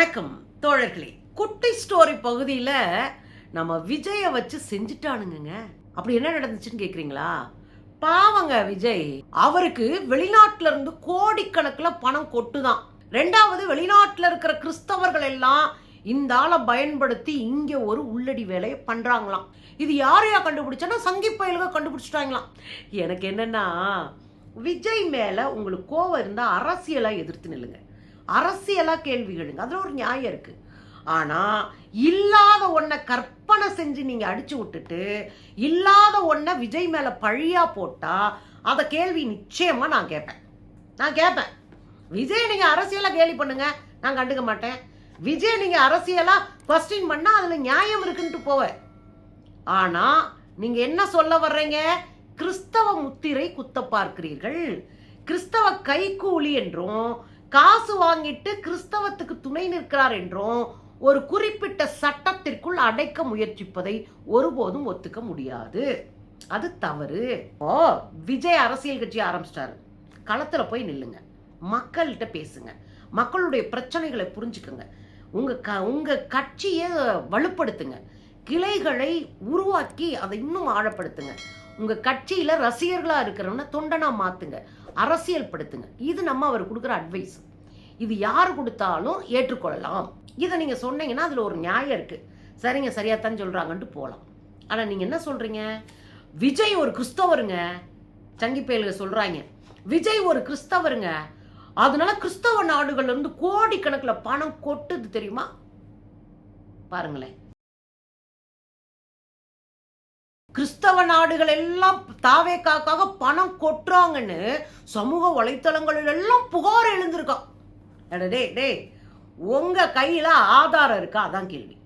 வணக்கம் தோழர்களே. குட்டி ஸ்டோரி பகுதியில் நம்ம விஜயை வச்சு செஞ்சுட்டானுங்க அப்படி என்ன நடந்துச்சுன்னு கேட்குறீங்களா பாவங்க விஜய். அவருக்கு வெளிநாட்டுல இருந்து கோடிக்கணக்கில் பணம் கொட்டுதான். ரெண்டாவது வெளிநாட்டில் இருக்கிற கிறிஸ்தவர்கள் எல்லாம் இந்த ஆளை பயன்படுத்தி இங்கே ஒரு உள்ளடி வேலையை பண்ணுறாங்களாம் இது யாரையா கண்டுபிடிச்சோன்னா சங்கி பயலுக கண்டுபிடிச்சிட்டாங்களாம். எனக்கு என்னன்னா விஜய் மேலே உங்களுக்கு கோவம் இருந்தால் அரசியலாக எதிர்த்து நில்லுங்க. அரசியலாக கேள்வி கேள்விகளுங்க அதில் ஒரு நியாயம் இருக்குது ஆனால் இல்லாத ஒன்றை கற்பனை செஞ்சு நீங்கள் அடிச்சு விட்டுட்டு இல்லாத ஒன்றை விஜய் மேலே பழியா போட்டால் அதை கேள்வி நிச்சயமாக நான் கேட்பேன் நான் கேட்பேன் விஜய் நீங்கள் அரசியலாக கேலி பண்ணுங்க. நான் கண்டுக்க மாட்டேன். விஜய் நீங்கள் அரசியலாக கொஸ்டின் பண்ணால் அதில் நியாயம் இருக்குன்ட்டு போவேன் ஆனால் நீங்கள் என்ன சொல்ல வர்றீங்க? கிறிஸ்தவ முத்திரை குத்த பார்க்கிறீர்கள் கிறிஸ்தவ கைக்கூலி என்றும் காசு வாங்கிட்டு கிறிஸ்தவத்துக்கு துணை நிற்கிறார் என்றும் ஒரு குறிப்பிட்ட சட்டத்திற்குள் அடைக்க முயற்சிப்பதை ஒருபோதும் ஒத்துக்க முடியாது. அது தவறு. ஓ விஜய் அரசியல் கட்சி ஆரம்பிச்சிட்டாரு. களத்துல போய் நில்லுங்க. மக்கள்கிட்ட பேசுங்க. மக்களுடைய பிரச்சனைகளை புரிஞ்சுக்குங்க. உங்க க உங்க கட்சியை வலுப்படுத்துங்க. கிளைகளை உருவாக்கி அதை இன்னும் ஆழப்படுத்துங்க. உங்க கட்சியில ரசிகர்களா இருக்கிறவன தொண்டனா மாத்துங்க. அரசியல் படுத்துங்க இது நம்ம அவர் கொடுக்குற அட்வைஸ் இது யார் கொடுத்தாலும் ஏற்றுக்கொள்ளலாம். இதை நீங்க சொன்னீங்கன்னா அதுல ஒரு நியாயம் இருக்கு. சரிங்க சரியாத்தான் சொல்றாங்கன்ட்டு போகலாம் ஆனா நீங்க என்ன சொல்றீங்க? விஜய் ஒரு கிறிஸ்தவருங்க. சங்கி பயலுக சொல்றாங்க. விஜய் ஒரு கிறிஸ்தவருங்க. அதனால கிறிஸ்தவ நாடுகள்ல இருந்து கோடிக்கணக்கில் பணம் கொட்டுது தெரியுமா? பாருங்களேன். கிறிஸ்தவ நாடுகள் எல்லாம் தாவேக்காக்காக பணம் கொட்டுறாங்கன்னு சமூக வலைத்தளங்களில் எல்லாம் புகார் எழுந்திருக்கான் அட டேய் உங்கள் கையில் ஆதாரம் இருக்கா? அதான் கேள்வி.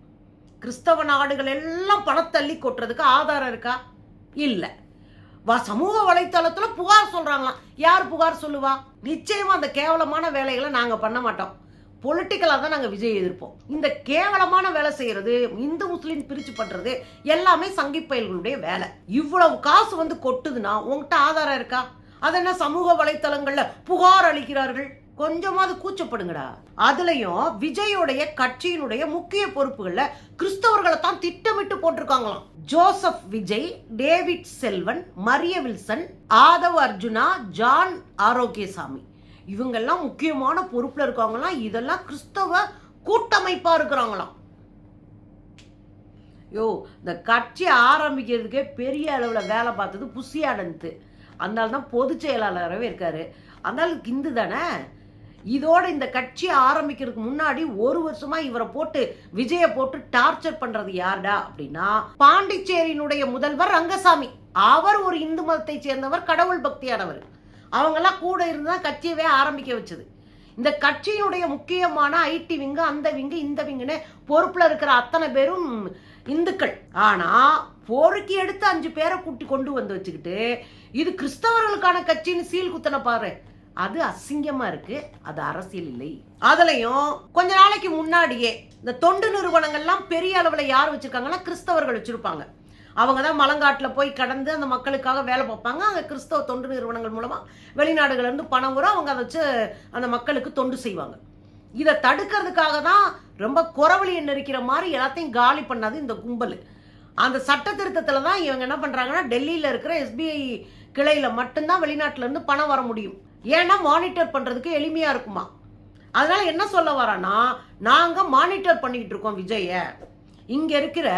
கிறிஸ்தவ நாடுகள் எல்லாம் பணத்தள்ளி கொட்டுறதுக்கு ஆதாரம் இருக்கா? இல்லை. வா சமூக வலைத்தளத்தில் புகார் சொல்கிறாங்களாம் யார் புகார் சொல்லுவா? நிச்சயமாக அந்த கேவலமான வேலைகளை நாங்கள் பண்ண மாட்டோம். பொலிட்டிக்கலாக தான் நாங்கள் விஜய் எதிர்ப்போம். இந்த கேவலமான வேலை செய்யறது இந்து முஸ்லீம் பிரித்து பண்ணுறது எல்லாமே சங்கி பயல்களுடைய வேலை. இவ்வளவு காசு வந்து கொட்டுதுன்னா உங்ககிட்ட ஆதாரம் இருக்கா? அது என்ன சமூக வலைத்தளங்களில் புகார் அளிக்கிறார்கள்? கொஞ்சமாவது கூச்சப்படுங்கடா. அதுலயும் விஜயோடைய கட்சியினுடைய முக்கிய பொறுப்புகள்ல கிறிஸ்தவர்களை தான் திட்டமிட்டு போட்டிருக்காங்களாம். Joseph Vijay David Selvan Maria Wilson Aadhav Arjuna John Arokiasamy. இவங்கெல்லாம் முக்கியமான பொறுப்பில் இருக்காங்களாம் இதெல்லாம் கிறிஸ்தவ கூட்டமைப்பாக இருக்கிறாங்களாம். யோ இந்த கட்சி ஆரம்பிக்கிறதுக்கே பெரிய அளவில் வேலை பார்த்தது புஷியானந்த் அதனால தான் பொதுச் செயலாளராகவே இருக்காரு. அதனால இந்து தானே? இதோட இந்த கட்சி ஆரம்பிக்கிறதுக்கு முன்னாடி ஒரு வருஷமா இவரை போட்டு விஜய போட்டு டார்ச்சர் பண்றது யாருடா அப்படின்னா பாண்டிச்சேரியினுடைய முதல்வர் ரங்கசாமி. அவர் ஒரு இந்து மதத்தை சேர்ந்தவர் கடவுள் பக்தியானவர். அவங்கெல்லாம் கூட இருந்து தான் கட்சியவே ஆரம்பிக்க வச்சது. இந்த கட்சியினுடைய முக்கியமான ஐடி விங்கு அந்த விங்கு இந்த விங்குன்னு பொறுப்பில் இருக்கிற அத்தனை பேரும் இந்துக்கள். ஆனால் போருக்கு எடுத்து அஞ்சு பேரை கூட்டி கொண்டு வந்து வச்சுக்கிட்டு இது கிறிஸ்தவர்களுக்கான கட்சின்னு சீல் குத்தனை பாரு. அது அசிங்கமா இருக்கு. அது அரசியல் இல்லை. அதுலயும் கொஞ்ச நாளைக்கு முன்னாடியே இந்த தொண்டு நிறுவனங்கள்லாம் பெரிய அளவில் யார் வச்சிருக்காங்கன்னா கிறிஸ்தவர்கள் வச்சிருப்பாங்க. அவங்க தான் மலங்காட்டில் போய் கடந்து அந்த மக்களுக்காக வேலை பார்ப்பாங்க. அங்கே கிறிஸ்தவ தொண்டு நிறுவனங்கள் மூலமாக வெளிநாடுகள்லேருந்து பணம் வரும். அவங்க அதை வச்சு அந்த மக்களுக்கு தொண்டு செய்வாங்க. இதை தடுக்கிறதுக்காக தான் ரொம்ப குறவழியை நெரிக்கிற மாதிரி எல்லாத்தையும் காலி பண்ணாது இந்த கும்பல். அந்த சட்ட திருத்தத்தில் தான் இவங்க என்ன பண்ணுறாங்கன்னா டெல்லியில் இருக்கிற எஸ்பிஐ கிளையில் மட்டும்தான் வெளிநாட்டிலேருந்து பணம் வர முடியும். ஏன்னா மானிட்டர் பண்ணுறதுக்கு எளிமையாக இருக்குமா? அதனால் என்ன சொல்ல வரேன்னா நாங்கள் மானிட்டர் பண்ணிக்கிட்டு இருக்கோம் விஜயை இங்க இருக்கிற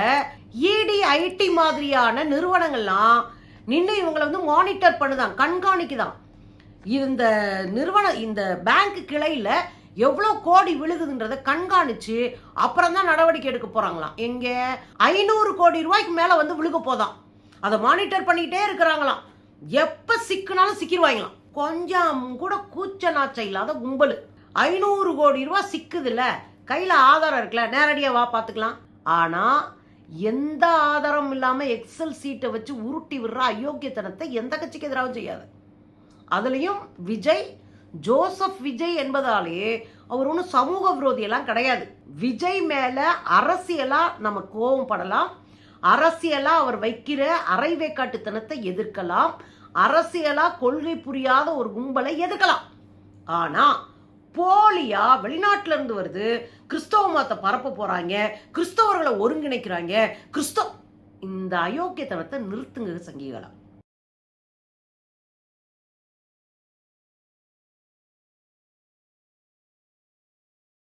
இடி ஐடி மாதிரியான நிறுவனங்கள்லாம் நின்று இவங்களை வந்து மானிட்டர் பண்ணுதான் கண்காணிக்குதான். இந்த நிறுவன இந்த பேங்க் கிளையில எவ்வளோ கோடி விழுகுதுன்றதை கண்காணிச்சு அப்புறம் தான் நடவடிக்கை எடுக்க போறாங்களாம். எங்க ஐநூறு கோடி ரூபாய்க்கு மேல வந்து விழுக போதான். அதை மானிட்டர் பண்ணிக்கிட்டே இருக்கிறாங்களாம். எப்ப சிக்குனாலும் சிக்கிடுவாங்களாம் கொஞ்சம் கூட கூச்ச நாச்சம் இல்லாத கும்பல். ஐநூறு கோடி ரூபாய் சிக்குதுல்ல. கையில ஆதாரம் இருக்குல்ல. நேரடியா வா பார்த்துக்கலாம் ஆனா எந்த ஆதாரம் இல்லாம எக்ஸல் சீட்டை வச்சு உருட்டி விடுற அயோக்கியத்தனத்தை எந்த கட்சிக்கு எதிராகவும் செய்யாது. அதுலயும் விஜய் ஜோசப் விஜய் என்பதாலே அவர் ஒன்றும் சமூக விரோதியெல்லாம் கிடையாது. விஜய் மேல அரசியலா நம்ம கோபம் படலாம். அரசியலா அவர் வைக்கிற அரைவேக்காட்டுத்தனத்தை எதிர்க்கலாம். அரசியலா கொள்கை புரியாத ஒரு கும்பலை எதிர்க்கலாம். ஆனா போலியா வெளிநாட்டுல இருந்து வருது. கிறிஸ்தவ மதத்தை பரப்ப போறாங்க. கிறிஸ்தவர்களை ஒருங்கிணைக்கிறாங்க. கிறிஸ்தவ இந்த அயோக்கியத்தனத்தை நிறுத்துங்க சங்கிகளா.